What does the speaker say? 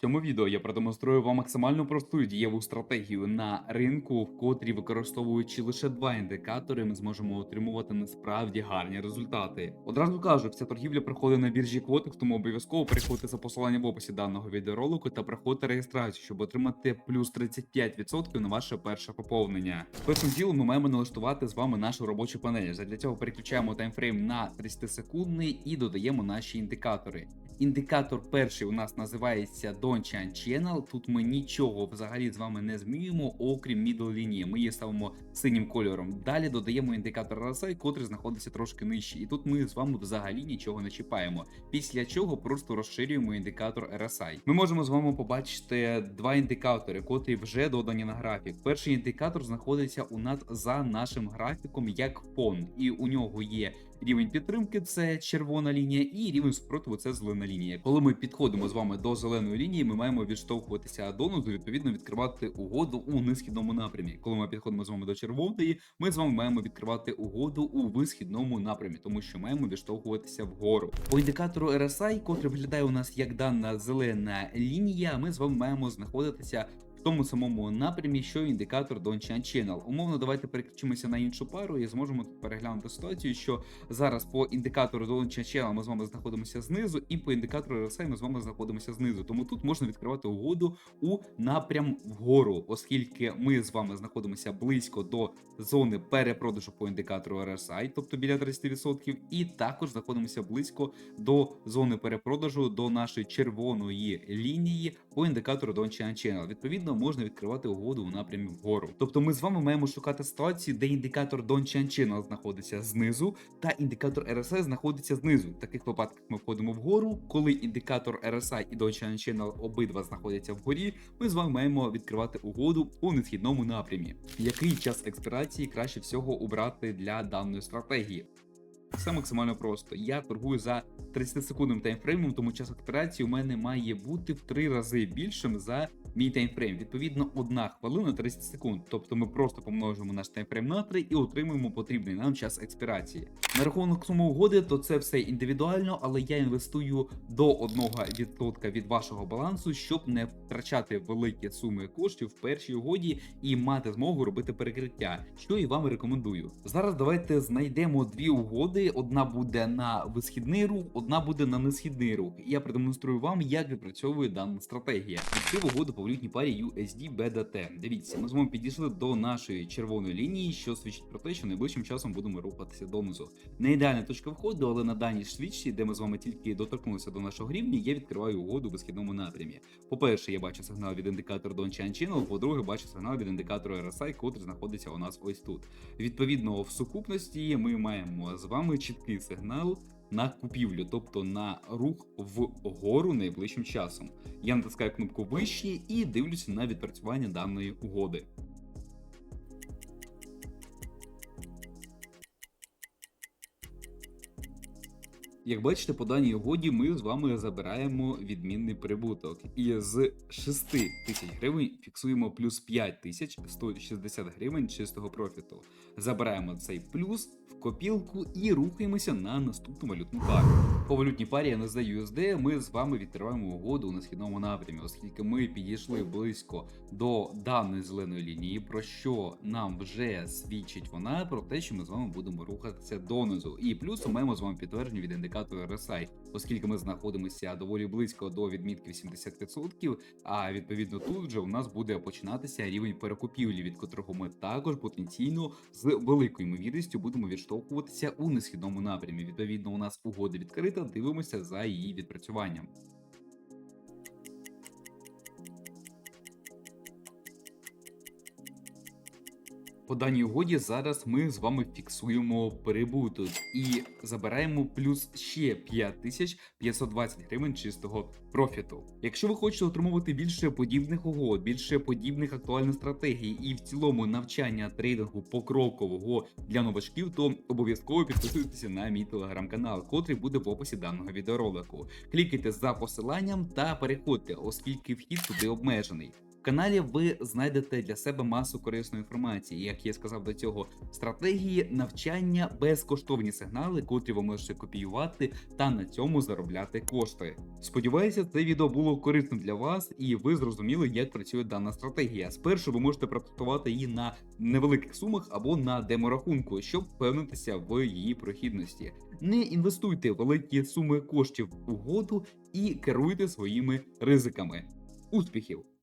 Цьому відео я продемонструю вам максимально просту і дієву стратегію на ринку, в котрій використовуючи лише два індикатори, ми зможемо отримувати насправді гарні результати. Одразу кажу, вся торгівля проходить на біржі Quotex, тому обов'язково переходьте за посиланням в описі даного відеоролику та проходьте реєстрацію, щоб отримати плюс 35% на ваше перше поповнення. Першим ділом ми маємо налаштувати з вами нашу робочу панель. Задля цього переключаємо таймфрейм на 30 секундний і додаємо наші індикатори. Індикатор перший у нас називається Donchan Channel. Тут ми нічого взагалі з вами не змінюємо, окрім middle лінії. Ми її ставимо синім кольором. Далі додаємо індикатор RSI, котрий знаходиться трошки нижче. І тут ми з вами взагалі нічого не чіпаємо. Після чого просто розширюємо індикатор RSI. Ми можемо з вами побачити два індикатори, котрі вже додані на графік. Перший індикатор знаходиться у нас за нашим графіком як фон, і у нього є рівень підтримки це червона лінія, і рівень спротиву це зелена лінія. Коли ми підходимо з вами до зеленої лінії, ми маємо відштовхуватися донизу, відповідно відкривати угоду у нисхідному напрямі. Коли ми підходимо з вами до червоної, ми з вами маємо відкривати угоду у висхідному напрямі, тому що маємо відштовхуватися вгору. По індикатору RSI, котрий виглядає у нас як дана зелена лінія, ми з вами маємо знаходитися тому самому напрямі, що індикатор Donchan Channel. Умовно, давайте переключимося на іншу пару і зможемо тут переглянути ситуацію, що зараз по індикатору Donchan Channel ми з вами знаходимося знизу, і по індикатору RSI ми з вами знаходимося знизу. Тому тут можна відкривати угоду у напрям вгору, оскільки ми з вами знаходимося близько до зони перепродажу по індикатору RSI, тобто біля 30%, і також знаходимося близько до зони перепродажу до нашої червоної лінії по індикатору Donchan Channel. Відповідно, можна відкривати угоду у напрямі вгору. Тобто, ми з вами маємо шукати ситуації, де індикатор Donchan Channel знаходиться знизу, та індикатор RSI знаходиться знизу. В таких випадках ми входимо вгору. Коли індикатор RSI і Donchan Channel обидва знаходяться вгорі, ми з вами маємо відкривати угоду у несхідному напрямі. Який час експірації краще всього обрати для даної стратегії? Все максимально просто. Я торгую за 30 секундним таймфреймом, тому час експірації у мене має бути в 3 рази більшим за мій таймфрейм. Відповідно, 1 хвилина 30 секунд. Тобто ми просто помножимо наш таймфрейм на 3 і отримуємо потрібний нам час експірації. На рахунок суми угоди, то це все індивідуально, але я інвестую до 1% від вашого балансу, щоб не втрачати великі суми коштів в першій угоді і мати змогу робити перекриття, що і вам рекомендую. Зараз давайте знайдемо дві угоди. Одна буде на висхідний рух, одна буде на несхідний рух. Я продемонструю вам, як відпрацьовує дана стратегія. Відкрив угоду валютній парі USD BDT. Дивіться, ми з вами підійшли до нашої червоної лінії, що свідчить про те, що найближчим часом будемо рухатися донизу. Не ідеальна точка входу, але на даній свічці, де ми з вами тільки доторкнулися до нашого рівня, я відкриваю угоду в висхідному напрямі. По-перше, я бачу сигнал від індикатора Donchan Channel, по-друге, бачу сигнал від індикатору RSI, котрий знаходиться у нас ось тут. Відповідно, в сукупності ми маємо з вами чіткий сигнал. На купівлю, тобто на рух вгору найближчим часом. Я натискаю кнопку вище і дивлюся на відпрацювання даної угоди. Як бачите, по даній угоді ми з вами забираємо відмінний прибуток. І з 6 тисяч гривень фіксуємо плюс 5 тисяч 160 гривень чистого профіту. Забираємо цей плюс в копілку і рухаємося на наступну валютну пару. По валютній парі NSD USD ми з вами відкриваємо угоду на східному напрямі, оскільки ми підійшли близько до даної зеленої лінії, про що нам вже свідчить вона про те, що ми з вами будемо рухатися донизу. І плюс маємо з вами підтвердження від індикатора RSI, оскільки ми знаходимося доволі близько до відмітки 70%, а відповідно тут вже у нас буде починатися рівень перекупівлі, від котрого ми також потенційно з великою ймовірністю будемо відштовхуватися у несхідному напрямі. Відповідно, у нас угода відкрита, дивимося за її відпрацюванням. По даній угоді зараз ми з вами фіксуємо прибуток і забираємо плюс ще 5520 гривень чистого профіту. Якщо ви хочете отримувати більше подібних угод, більше подібних актуальних стратегій і в цілому навчання трейдингу покрокового для новачків, то обов'язково підписуйтеся на мій телеграм-канал, котрий буде в описі даного відеоролику. Клікайте за посиланням та переходьте, оскільки вхід туди обмежений. Каналі ви знайдете для себе масу корисної інформації. Як я сказав до цього, стратегії навчання, безкоштовні сигнали, котрі ви можете копіювати та на цьому заробляти кошти. Сподіваюся, це відео було корисним для вас, і ви зрозуміли, як працює дана стратегія. Спершу ви можете протестувати її на невеликих сумах або на деморахунку, щоб впевнитися в її прохідності. Не інвестуйте великі суми коштів у угоду і керуйте своїми ризиками. Успіхів!